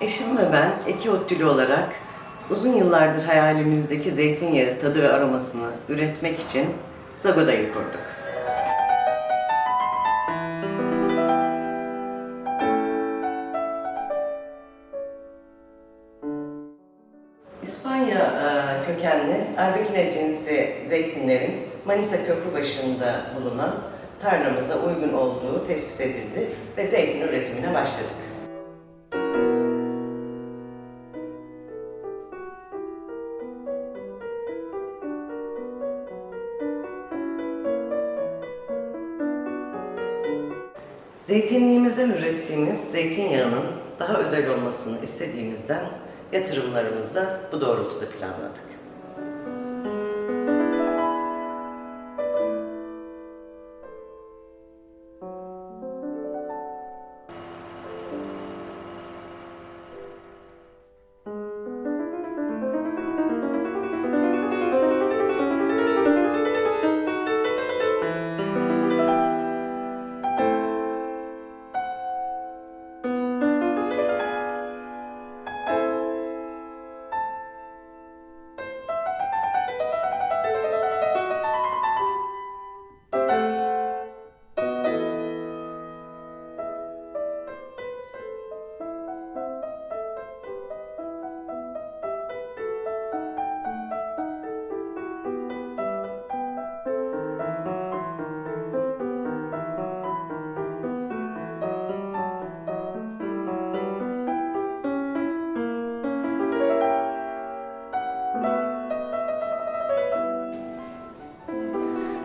Eşim ve ben Eki Ottülü olarak uzun yıllardır hayalimizdeki zeytinyağı tadı ve aromasını üretmek için Zagoda'yı kurduk. İspanya e, kökenli Arbequina cinsi zeytinlerin Manisa Köprübaşı'nda bulunan tarlamıza uygun olduğu tespit edildi ve zeytin üretimine başladık. Zeytinliğimizden ürettiğimiz zeytinyağının daha özel olmasını istediğimizden yatırımlarımızı da bu doğrultuda planladık.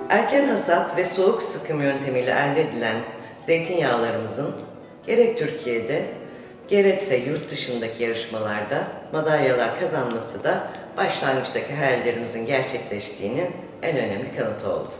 Erken hasat ve soğuk sıkım yöntemiyle elde edilen zeytinyağlarımızın gerek Türkiye'de gerekse yurt dışındaki yarışmalarda madalyalar kazanması da başlangıçtaki hayallerimizin gerçekleştiğinin en önemli kanıtı oldu.